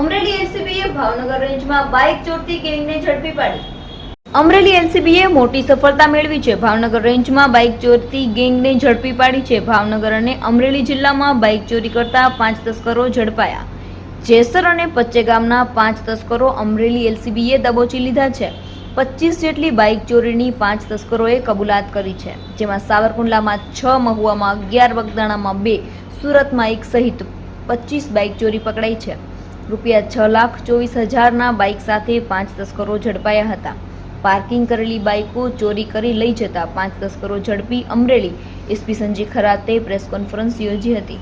અમરેલી એલસીબીએ ભાવનગર રેન્જમાં બાઇક ચોરતી ગેંગને ઝડપી પાડી. અમરેલી એલસીબીએ મોટી સફળતા મેળવી છે. ભાવનગર રેન્જમાં બાઇક ચોરતી ગેંગને ઝડપી પાડી છે. ભાવનગર અને અમરેલી જિલ્લામાં બાઇક ચોરી કરતા પાંચ તસ્કરો ઝડપાયા. જેસર અને પચ્ચે ગામના પાંચ તસ્કરો અમરેલી એલસીબીએ દબોચી લીધા છે. પચીસ જેટલી બાઇક ચોરીની પાંચ તસ્કરોએ કબૂલાત કરી છે. જેમાં સાવરકુંડલામાં છ, મહુવામાં અગિયાર, વગદાણામાં બે, સુરતમાં એક સહિત પચીસ બાઇક ચોરી પકડાઈ છે. રૂપિયા છ લાખ ચોવીસ હજારના બાઇક સાથે પાંચ તસ્કરો ઝડપાયા હતા. પાર્કિંગ કરેલી બાઇકો ચોરી કરી લઈ જતા પાંચ તસ્કરો ઝડપી અમરેલી. એસપી સંજય ખરાતે પ્રેસ કોન્ફરન્સ યોજી હતી.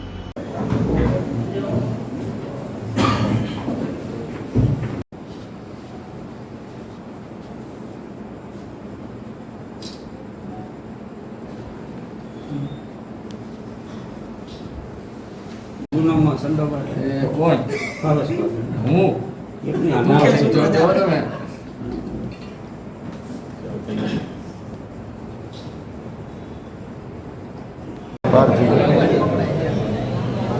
ધીરે એ કોણ? ફારસ હું? એકની આ જો નામ છે.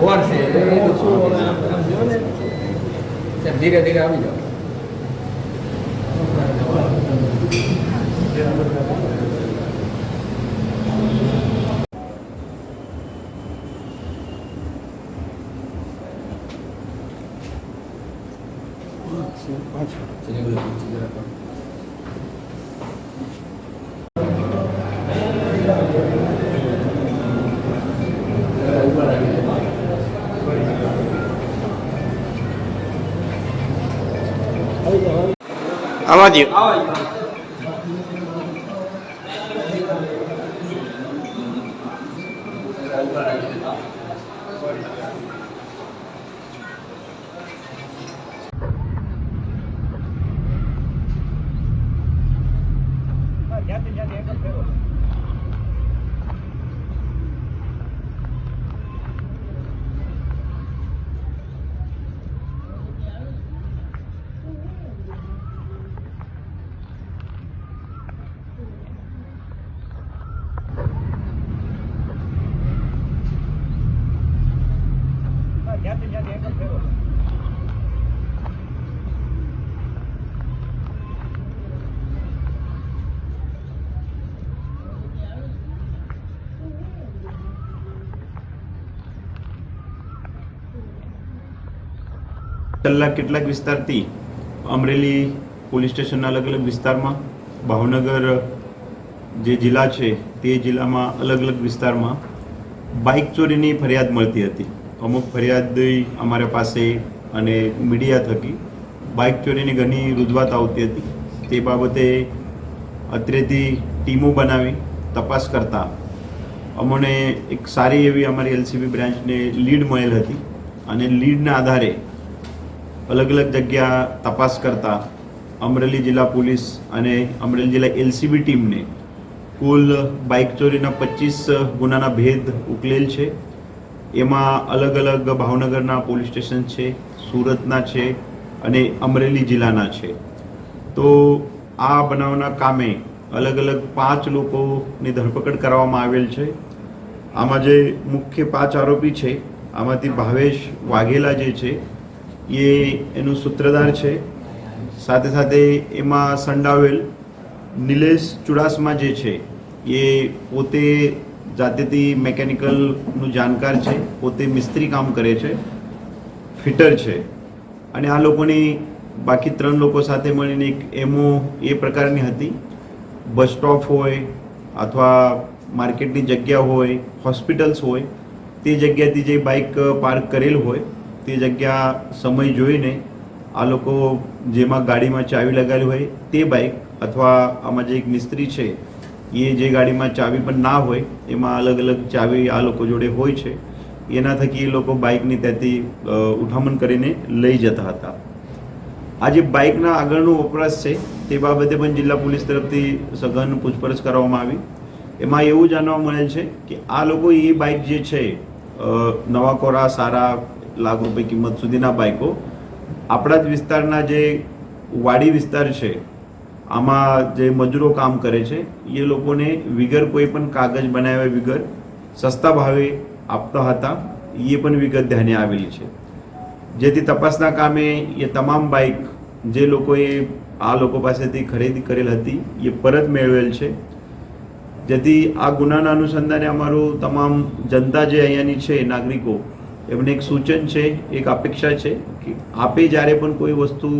કોણ છે? એ તો શું? સાહેબ, ધીરે ધીરે આવી જાઓ આમાં જ છેલ્લા કેટલાક વિસ્તારથી અમરેલી પોલીસ સ્ટેશનના અલગ અલગ વિસ્તારમાં, ભાવનગર જે જિલ્લા છે તે જિલ્લામાં અલગ અલગ વિસ્તારમાં બાઇક ચોરીની ફરિયાદ મળતી હતી. અમુક ફરિયાદ અમારા પાસે અને મીડિયા થકી બાઇક ચોરીની ઘણી રૂજવાત આવતી હતી. તે બાબતે અત્રેથી ટીમો બનાવી તપાસ કરતા અમને એક સારી એવી અમારી એલસીબી બ્રાન્ચને લીડ મળેલ હતી અને લીડના આધારે અલગ અલગ જગ્યા તપાસ કરતા અમરેલી જિલ્લા પોલીસ અને અમરેલી જિલ્લા એલસીબી ટીમને કુલ બાઇક ચોરીના પચીસ ગુનાના ભેદ ઉકલેલ છે. એમાં અલગ અલગ ભાવનગરના પોલીસ સ્ટેશન છે, સુરતના છે અને અમરેલી જિલ્લાના છે. તો આ બનાવના કામે અલગ અલગ પાંચ લોકોની ધરપકડ કરવામાં આવેલ છે. આમાં જે મુખ્ય પાંચ આરોપી છે, આમાંથી ભાવેશ વાઘેલા જે છે એ એનું સૂત્રધાર છે. સાથે સાથે એમાં સંડાવેલ નિલેશ ચુડાસમા જે છે, એ પોતે જાતેથી મેકેનિકલનું જાણકાર છે, પોતે મિસ્ત્રી કામ કરે છે, ફિટર છે. અને આ લોકોની બાકી ત્રણ લોકો સાથે મળીને એક એમો એ પ્રકારની હતી. બસ સ્ટોપ હોય અથવા માર્કેટની જગ્યા હોય, હોસ્પિટલ્સ હોય, તે જગ્યાથી જે બાઇક પાર્ક કરેલ હોય તે જગ્યા સમય જોઈને આ લોકો જેમાં ગાડીમાં ચાવી લગાવેલી હોય તે બાઇક અથવા આમાં જે એક મિસ્ત્રી છે, એ જે ગાડીમાં ચાવી પણ ના હોય, એમાં અલગ અલગ ચાવી આ લોકો જોડે હોય છે. એના થકી એ લોકો બાઇકની ત્યાંથી ઉઠામણ કરીને લઈ જતા હતા. આ જે બાઇકના આગળનો વપરાશ છે, તે બાબતે પણ જિલ્લા પોલીસ તરફથી સઘન પૂછપરછ કરવામાં આવી. એમાં એવું જાણવા મળે છે કે આ લોકો એ બાઇક જે છે નવા કોરા સારા લાખ રૂપિયા કિંમત સુધીના બાઇકો આપણા જ વિસ્તારના જે વાડી વિસ્તાર છે, આમાં જે મજૂરો કામ કરે છે, એ લોકોને વિગર કોઈ પણ કાગજ બનાવ્યા વિગર સસ્તા ભાવે આપતા હતા, એ પણ વિગત ધ્યાને આવેલી છે. જેથી તપાસના કામે એ તમામ બાઇક જે લોકોએ આ લોકો પાસેથી ખરીદી કરેલ હતી, એ પરત મેળવેલ છે. જેથી આ ગુનાના અનુસંધાને અમારું તમામ જનતા જે અહીંયાની છે નાગરિકો એમને એક સૂચન છે, એક અપેક્ષા છે કે આપે જ્યારે પણ કોઈ વસ્તુ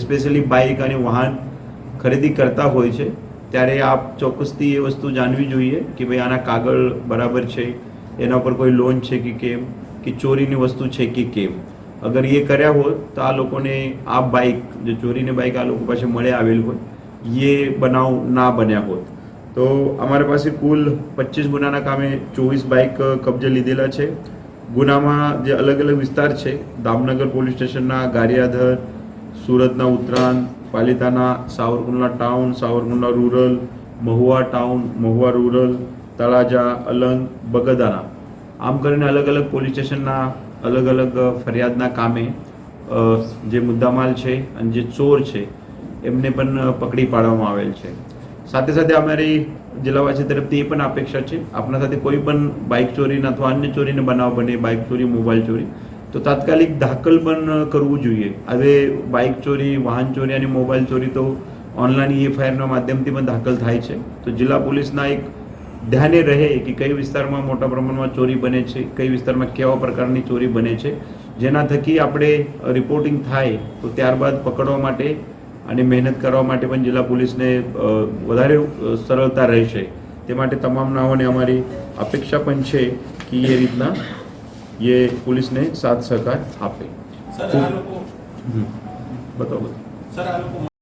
સ્પેશિયલી બાઇક અને વાહન ખરીદી કરતા હોય છે, ત્યારે આપ ચોક્કસથી એ વસ્તુ જાણવી જોઈએ કે ભાઈ આના કાગળ બરાબર છે, એના પર કોઈ લોન છે કે કેમ, કે ચોરીની વસ્તુ છે કે કેમ. અગર એ કર્યા હોય તો આ લોકોને આ બાઇક જે ચોરીને બાઇક આ લોકો પાસે મળે આવેલ હોય એ બનાવ ના બન્યા હોત. તો અમારી પાસે કુલ પચીસ ગુનાના કામે ચોવીસ બાઇક કબજે લીધેલા છે. ગુનામાં જે અલગ અલગ વિસ્તાર છે, દામનગર પોલીસ સ્ટેશનના ગારિયાધર, સુરતના Uttarayan, Palitana Savarkundla town, Savarkundla rural, Mahuva town, Mahuva rural, Talaja, Alang Bagdana આમ કરીને અલગ અલગ પોલીસ સ્ટેશનના અલગ અલગ ફરિયાદના કામે જે મુદ્દામાલ છે અને જે ચોર છે, એમને પણ પકડી પાડવામાં આવેલ છે. સાથે સાથે અમારી જિલ્લાવાસી તરફથી એ પણ અપેક્ષા છે. આપણા સાથે કોઈ પણ બાઇક ચોરીના અથવા અન્ય ચોરીને બનાવ બને, બાઇક ચોરી મોબાઈલ ચોરી, તો તાત્કાલિક દાખલ પણ કરવું જોઈએ. હવે બાઇક ચોરી, વાહન ચોરી અને મોબાઈલ ચોરી તો ઓનલાઈન ઈએફઆઈઆરના માધ્યમથી પણ દાખલ થાય છે. તો જિલ્લા પોલીસના એક ધ્યાને રહે કે કઈ વિસ્તારમાં મોટા પ્રમાણમાં ચોરી બને છે, કઈ વિસ્તારમાં કેવા પ્રકારની ચોરી બને છે. જેના થકી આપણે રિપોર્ટિંગ થાય તો ત્યારબાદ પકડવા માટે અને મહેનત કરવા માટે પણ જિલ્લા પોલીસને વધારે સરળતા રહેશે. તે માટે તમામ નાઓને અમારી અપેક્ષા પણ છે કે એ રીતના એ પોલીસને સાથ સહકાર આપે. બતાવો.